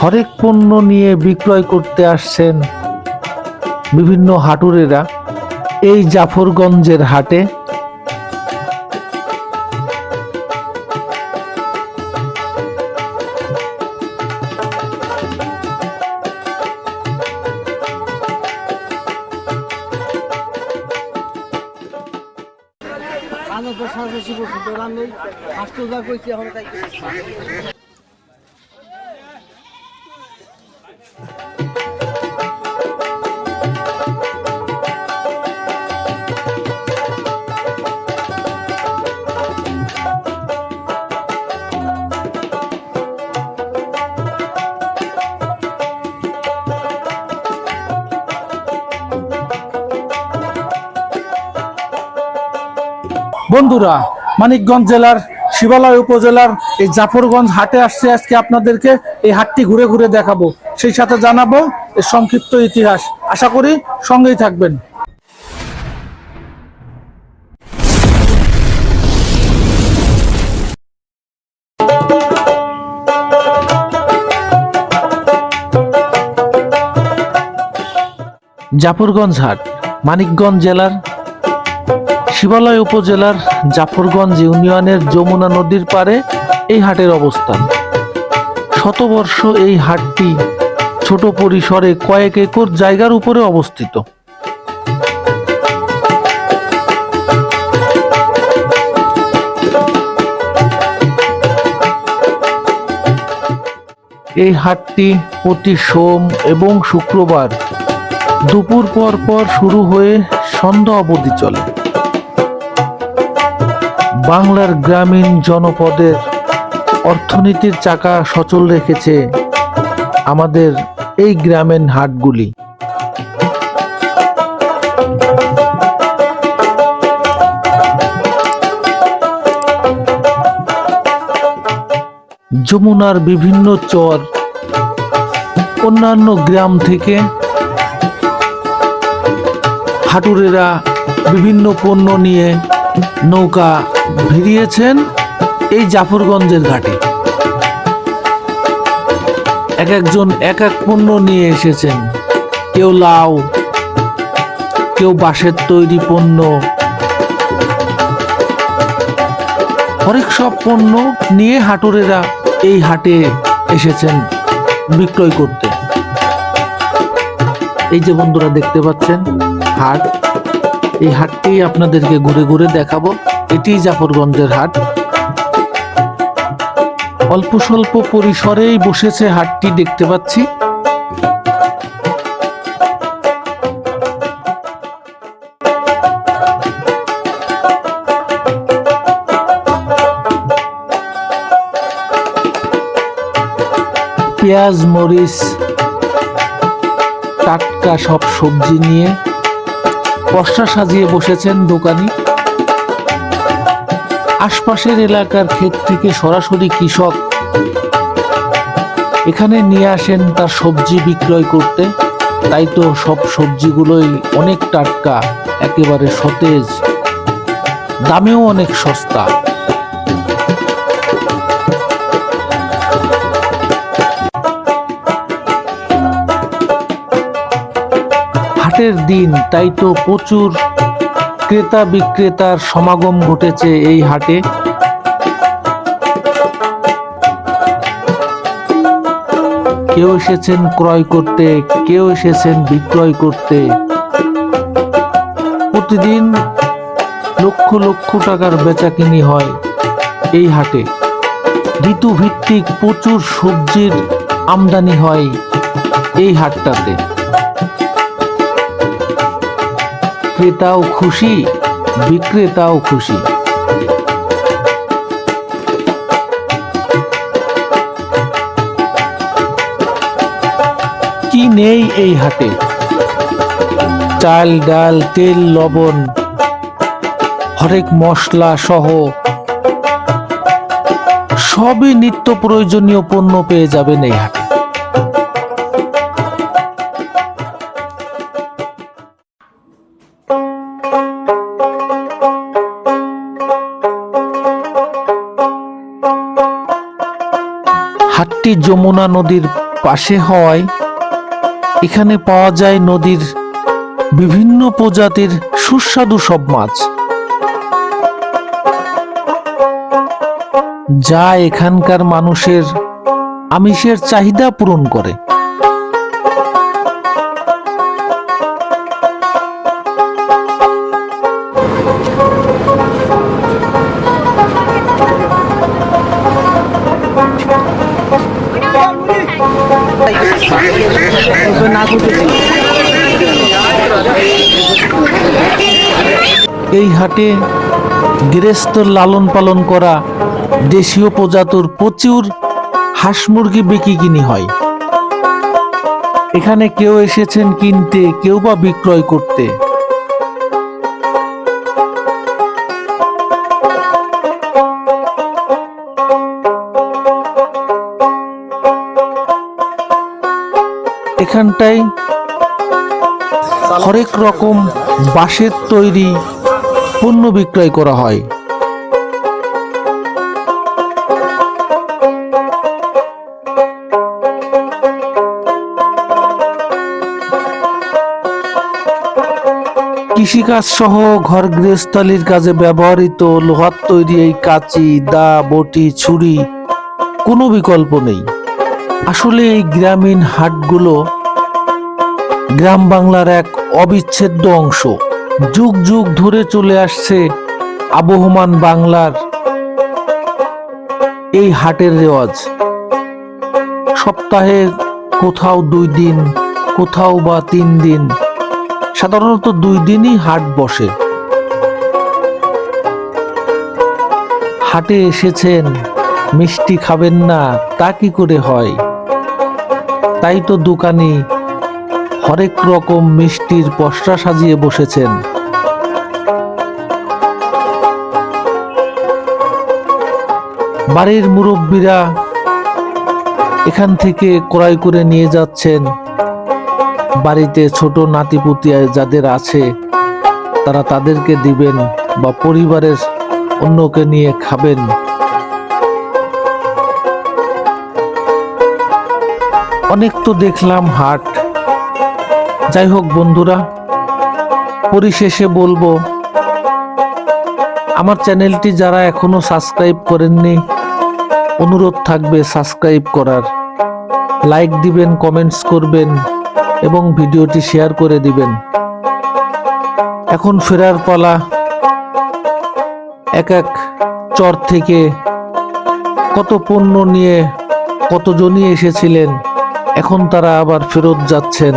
হরেক পণ্য নিয়ে বিক্রয় করতে আসছেন বিভিন্ন হাটুরেরা এই জাফরগঞ্জের হাটে। যা কইছি এখন তাই। বন্ধুরা, মানিকগঞ্জ জেলার শিবালয় উপজেলার এই জাফরগঞ্জ হাটে আসছে আজকে আপনাদেরকে। এই হাটটি ঘুরে ঘুরে দেখাবো। সেই সাথে জানাব এর সংক্ষিপ্ত ইতিহাস। আশা করি সঙ্গেই থাকবেন। জাফরগঞ্জ হাট, মানিকগঞ্জ জেলার শিবালয় উপজেলার জাফরগঞ্জ ইউনিয়নের যমুনা নদীর পারে এই হাটের অবস্থান শতবর্ষ এই হাটটি ছোট পরিসরে কয়েক একর জায়গার উপরে অবস্থিত। এই হাটটি প্রতি সোম এবং শুক্রবার দুপুর পর পর শুরু হয়ে সন্ধ্যা অবধি চলে। বাংলার গ্রামীণ জনপদের অর্থনীতির চাকা সচল রেখেছে আমাদের এই গ্রামীণ হাটগুলি। যমুনার বিভিন্ন চর, অন্যান্য গ্রাম থেকে হাটুরেরা বিভিন্ন পণ্য নিয়ে নৌকা ভিড়িয়েছেন এই জাফরগঞ্জের ঘাটে। এক একজন এক এক পণ্য নিয়ে এসেছেন। কেউ লাউ, কেউ বাঁশের তৈরি পণ্য। হরেক সব পণ্য নিয়ে হাটুরেরা এই হাটে এসেছেন বিক্রয় করতে। এই যে বন্ধুরা দেখতে পাচ্ছেন হাট, এই হাটটি আপনাদেরকে ঘুরে ঘুরে দেখাবো। এটি জাফরগঞ্জের হাট। অল্প স্বল্প পরিসরেই বসেছে হাটটি, দেখতে পাচ্ছি। পেঁয়াজ, মরিচ, টাটকা সব সবজি নিয়ে পশা সাজিয়ে বসেছেন দোকানি। আশপাশের এলাকার ক্ষেত থেকে সরাসরি কৃষক এখানে নিয়ে আসেন তার সবজি বিক্রয় করতে। তাই তো সব সবজিগুলোই অনেক টাটকা, একেবারে সতেজ, দামেও অনেক সস্তা। হাটের দিন, তাই তো প্রচুর ক্রেতা বিক্রেতার সমাগম ঘটেছে এই হাটে। কেউ এসেছেন ক্রয় করতে, কেউ এসেছেন বিক্রয় করতে। প্রতিদিন লক্ষ লক্ষ টাকার বেচাকিনি হয় এই হাটে। ঋতু ভিত্তিক প্রচুর সবজির আমদানি হয় এই হাটটাতে। ক্রেতাও খুশি, বিক্রেতাও খুশি। কি নেই এই হাটে চাল, ডাল, তেল, লবণ, হরেক মশলা সহ সবই নিত্য প্রয়োজনীয় পণ্য পেয়ে যাবেন এই হাটে। হাটটি যমুনা নদীর পাশে হওয়ায় এখানে পাওয়া যায় নদীর বিভিন্ন প্রজাতির সুস্বাদু সব মাছ। যা এখানকার মানুষের আমিষের চাহিদা পূরণ করে। এই হাটে গৃহস্থর লালন পালন করা দেশীয় প্রজাতির প্রচুর হাঁস মুরগি বিক্রি কিনি হয়। এখানে কেউ এসেছেন কিনতে, কেউ বা বিক্রয় করতে। এখানটায় হরেক রকম বাঁশের তৈরি পণ্য বিক্রয় করা হয়। কৃষিকাজ সহ ঘর গৃহস্থালির কাজে ব্যবহৃত লোহার তৈরি এই কাঁচি, দা, বটি, ছুরি, কোনো বিকল্প নেই। আসলে এই গ্রামীণ হাটগুলো গ্রাম বাংলার এক অবিচ্ছেদ্য অংশ। যুগ যুগ ধরে চলে আসছে আবহমান বাংলার এই হাটের রেওয়াজ। সপ্তাহে কোথাও দুই দিন, কোথাও বা তিন দিন, সাধারণত দুই দিনই হাট বসে। হাটে এসেছেন, মিষ্টি খাবেন না, তা কি করে হয়? তাই তো দোকানি হরেক রকম মিষ্টির পসরা সাজিয়ে বসেছেন। বাড়ির মুরব্বীরা এখান থেকে ক্রয় করে নিয়ে যাচ্ছেন। বাড়িতে ছোট নাতিপুতি যাদের আছে, তারা তাদেরকে দিবেন বা পরিবারের অন্যকে নিয়ে খাবেন। অনেক তো দেখলাম হাট যাই হোক বন্ধুরা, পরিশেষে বলব, আমার চ্যানেলটি যারা এখনও সাবস্ক্রাইব করেননি, অনুরোধ থাকবে সাবস্ক্রাইব করার। লাইক দিবেন, কমেন্টস করবেন এবং ভিডিওটি শেয়ার করে দিবেন। এখন ফেরার পালা, এক এক চর থেকে কত পণ্য নিয়ে কতজনই এসেছিলেন, এখন তারা আবার ফেরত যাচ্ছেন।